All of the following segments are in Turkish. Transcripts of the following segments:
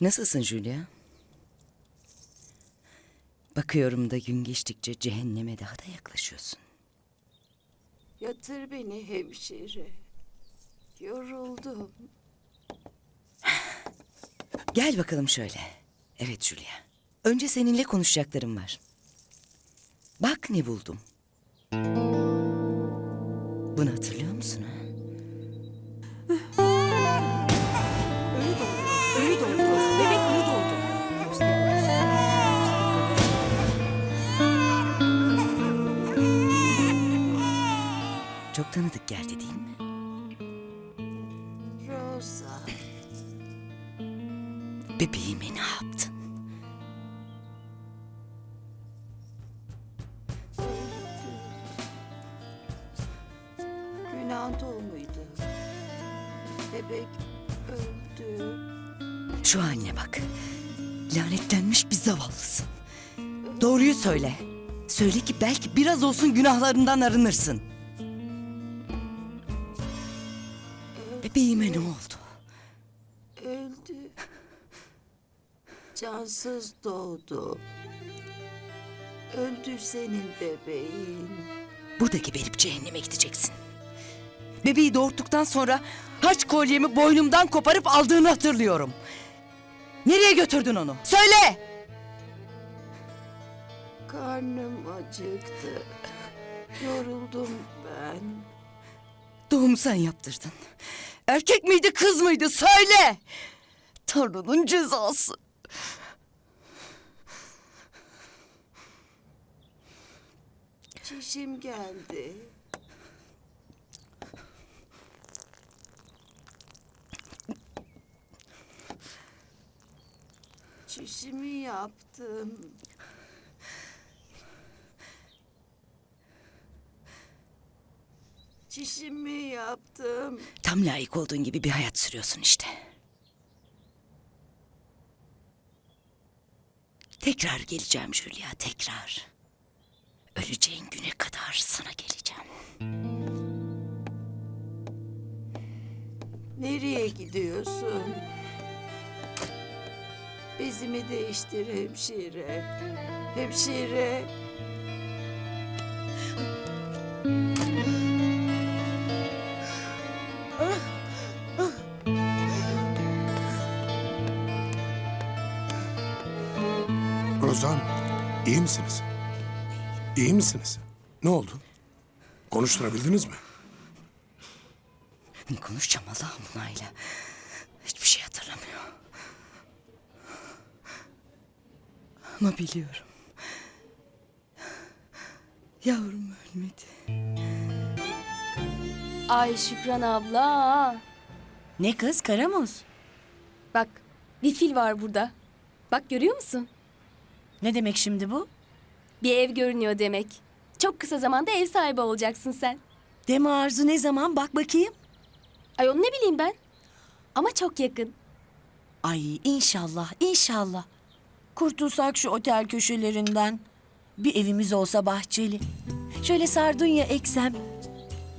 Nasılsın Julia? Bakıyorum da gün geçtikçe cehenneme daha da yaklaşıyorsun. Yatır beni hemşire. Yoruldum. Gel bakalım şöyle. Evet Julia. Önce seninle konuşacaklarım var. Bak ne buldum. Bunu hatırlıyor musun ha? Tanıdık geldi değil mi? Rosa. Bebeğime ne yaptın? Günah muydu? Bebek öldü. Şu haline bak. Lanetlenmiş bir zavallısın. Doğruyu söyle. Söyle ki belki biraz olsun günahlarından arınırsın. Bebeğime ne oldu? Öldü. Cansız doğdu. Öldü senin bebeğin. Burada geberip cehenneme gideceksin. Bebeği doğurttuktan sonra haç kolyemi boynumdan koparıp aldığını hatırlıyorum. Nereye götürdün onu? Söyle! Karnım acıktı. Yoruldum ben. Doğumu sen yaptırdın. Erkek miydi kız mıydı söyle! Tanrı'nın cezası. Çişim geldi. Çişimi yaptım. Çişimi yaptım. Tam layık olduğun gibi bir hayat sürüyorsun işte. Tekrar geleceğim Julia, tekrar. Öleceğin güne kadar sana geleceğim. Nereye gidiyorsun? Bezimi değiştir hemşire. Hemşire. Rozan, iyi misiniz? İyi misiniz? Ne oldu? Konuşturabildiniz mi? Ne konuşacağım Allah'ım bunayla. Hiçbir şey hatırlamıyor. Ama biliyorum. Yavrum ölmedi. Ay Şükran abla. Ne kız Karamuz? Bak bir fil var burada. Bak görüyor musun? Ne demek şimdi bu? Bir ev görünüyor demek. Çok kısa zamanda ev sahibi olacaksın sen. Deme Arzu ne zaman bak bakayım. Ay onu ne bileyim ben. Ama çok yakın. Ay inşallah inşallah. Kurtulsak şu otel köşelerinden. Bir evimiz olsa bahçeli. Şöyle sardunya eksem.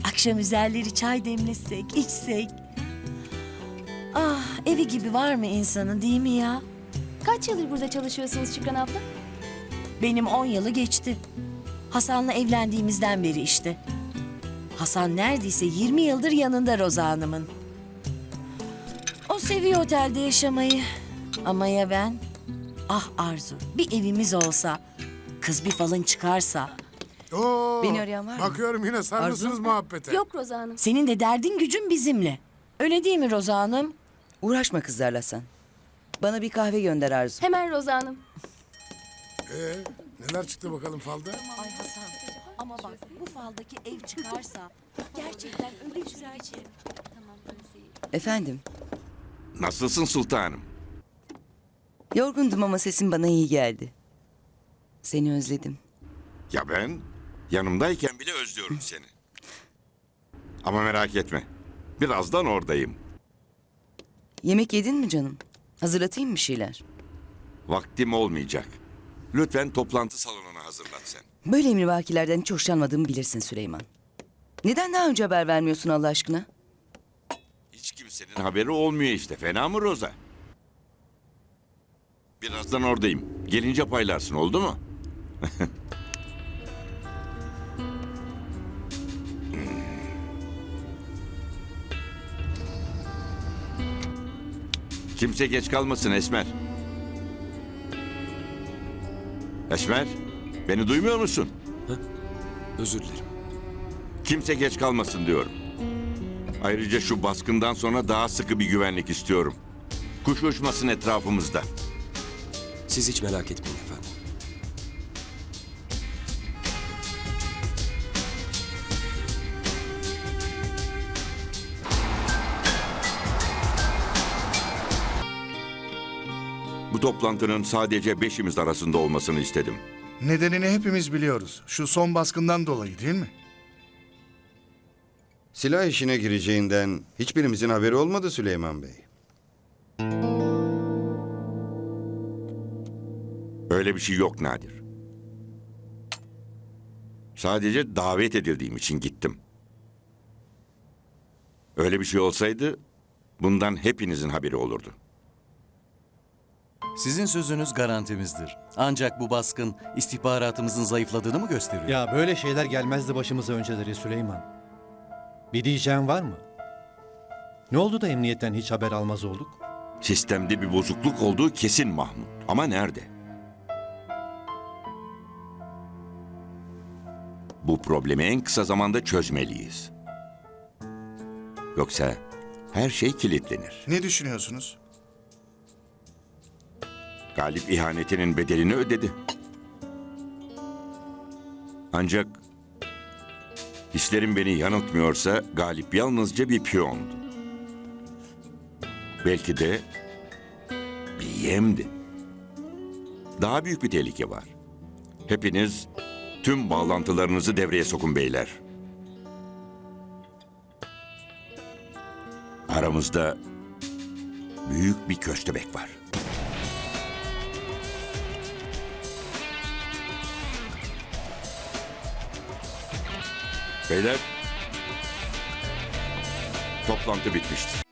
Akşam üzerleri çay demlesek, içsek. Ah evi gibi var mı insanın değil mi ya? Kaç yıldır burada çalışıyorsunuz Şükran abla? Benim on yılı geçti. Hasan'la evlendiğimizden beri işte. Hasan neredeyse 20 yıldır yanında Roza Hanım'ın. O seviyor otelde yaşamayı. Ama ya ben? Ah Arzu, bir evimiz olsa, kız bir falın çıkarsa. Oo, Beni arayan var mı? Bakıyorum yine sarmışsınız muhabbete. Yok Roza Hanım. Senin de derdin gücün bizimle. Öyle değil mi Roza Hanım? Uğraşma kızlarla sen. Bana bir kahve gönder Arzu. Hemen Roza Hanım. Ee, neler çıktı bakalım falda? Ay Hasan, ama bak bu faldaki ev çıkarsa gerçekten öyle güzel ki. Efendim, Nasılsın sultanım? yorgundum ama sesin bana iyi geldi. Seni özledim. Ya ben yanımdayken bile özlüyorum seni. Ama merak etme. Birazdan oradayım. Yemek yedin mi canım? Hazırlatayım bir şeyler. Vaktim olmayacak. Lütfen toplantı salonuna hazırlat sen. Böyle emrivakilerden hiç hoşlanmadığımı bilirsin Süleyman. Neden daha önce haber vermiyorsun Allah aşkına? Hiç kimsenin haberi olmuyor işte. Fena mı Roza? Birazdan oradayım. Gelince paylarsın oldu mu? Kimse geç kalmasın Esmer. Esmer, beni duymuyor musun? Özür dilerim. Kimse geç kalmasın diyorum. Ayrıca şu baskından sonra daha sıkı bir güvenlik istiyorum. Kuş uçmasın etrafımızda. Siz hiç merak etmeyin Bu toplantının sadece beşimiz arasında olmasını istedim. Nedenini hepimiz biliyoruz. Şu son baskından dolayı değil mi? Silah işine gireceğinden hiçbirimizin haberi olmadı Süleyman Bey. Öyle bir şey yok Nadir. Sadece davet edildiğim için gittim. Öyle bir şey olsaydı bundan hepinizin haberi olurdu. Sizin sözünüz garantimizdir. Ancak bu baskın istihbaratımızın zayıfladığını mı gösteriyor? Ya böyle şeyler gelmezdi başımıza önceleri Süleyman. Bir diyeceğin var mı? Ne oldu da emniyetten hiç haber almaz olduk? Sistemde bir bozukluk olduğu kesin Mahmut. Ama nerede? Bu problemi en kısa zamanda çözmeliyiz. Yoksa her şey kilitlenir. Ne düşünüyorsunuz? Galip ihanetinin bedelini ödedi. Ancak hislerim beni yanıltmıyorsa Galip yalnızca bir piyondu. Belki de bir yemdi. Daha büyük bir tehlike var. Hepiniz tüm bağlantılarınızı devreye sokun beyler. Aramızda büyük bir köstebek var. Beyler, toplantı bitmiştir.